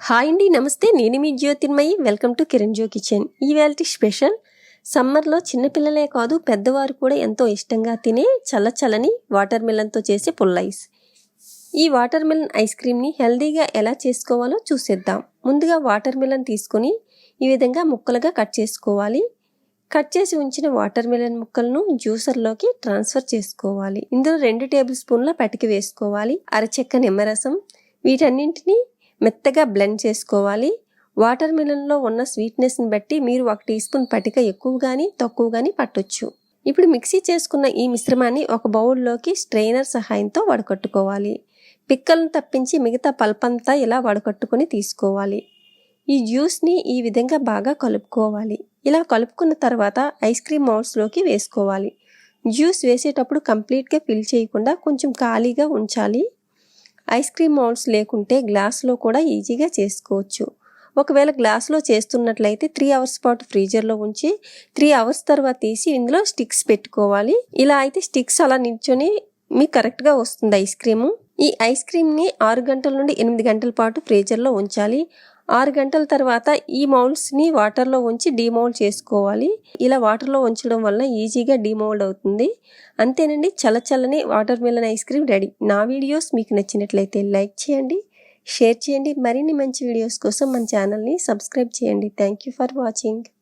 Hi అండి నమస్తే. నేను మీ Jyothirmayi. Welcome to Kiran Jyo kitchen. ఈవేళ స్పెషల్. సమ్మర్లో చిన్నపిల్లలే కాదు పెద్దవారు కూడా ఎంతో ఇష్టంగా తినే చల్ల చల్లని వాటర్ మిలన్తో చేసే పుల్ల ఐస్. ఈ వాటర్ మిలన్ ఐస్ క్రీమ్ని హెల్దీగా ఎలా చేసుకోవాలో చూసేద్దాం. ముందుగా వాటర్ మిలన్ తీసుకొని ఈ విధంగా ముక్కలుగా కట్ చేసుకోవాలి. కట్ చేసి ఉంచిన వాటర్ మిలన్ ముక్కలను జ్యూసర్లోకి ట్రాన్స్ఫర్ చేసుకోవాలి. ఇందులో రెండు టేబుల్ స్పూన్ల పటికి వేసుకోవాలి. అరచెక్క నిమ్మరసం. వీటన్నింటినీ మెత్తగా బ్లెండ్ చేసుకోవాలి. వాటర్ మిలన్లో ఉన్న స్వీట్నెస్ని బట్టి మీరు ఒక టీ స్పూన్ పటిక ఎక్కువ కానీ తక్కువ కానీ పట్టొచ్చు. ఇప్పుడు మిక్సీ చేసుకున్న ఈ మిశ్రమాన్ని ఒక బౌల్లోకి స్ట్రెయినర్ సహాయంతో వడకట్టుకోవాలి. పిక్కలను తప్పించి మిగతా పల్పంతా ఇలా వడకట్టుకొని తీసుకోవాలి. ఈ జ్యూస్ని ఈ విధంగా బాగా కలుపుకోవాలి. ఇలా కలుపుకున్న తర్వాత ఐస్ క్రీమ్ మౌల్స్లోకి వేసుకోవాలి. జ్యూస్ వేసేటప్పుడు కంప్లీట్గా ఫిల్ చేయకుండా కొంచెం ఖాళీగా ఉంచాలి. ఐస్ క్రీమ్ మౌల్డ్స్ లేకుంటే గ్లాస్లో కూడా ఈజీగా చేసుకోవచ్చు. ఒకవేళ గ్లాస్లో చేస్తున్నట్లయితే త్రీ అవర్స్ పాటు ఫ్రీజర్లో ఉంచి త్రీ అవర్స్ తర్వాత తీసి ఇందులో స్టిక్స్ పెట్టుకోవాలి. ఇలా అయితే స్టిక్స్ అలా నిల్చొని మీకు కరెక్ట్గా వస్తుంది ఐస్ క్రీము. ఈ ఐస్ క్రీమ్ని ఆరు గంటల నుండి ఎనిమిది గంటల పాటు ఫ్రీజర్లో ఉంచాలి. ఆరు గంటల తర్వాత ఈ మౌల్డ్స్ని వాటర్లో ఉంచి డీమౌల్డ్ చేసుకోవాలి. ఇలా వాటర్లో ఉంచడం వల్ల ఈజీగా డీమౌల్డ్ అవుతుంది. అంతేనండి చల్ల water melon ice cream ready నా వీడియోస్ మీకు నచ్చినట్లయితే లైక్ చేయండి షేర్ చేయండి. మరిన్ని మంచి వీడియోస్ కోసం మన ఛానల్ని సబ్స్క్రైబ్ చేయండి. Thank you for watching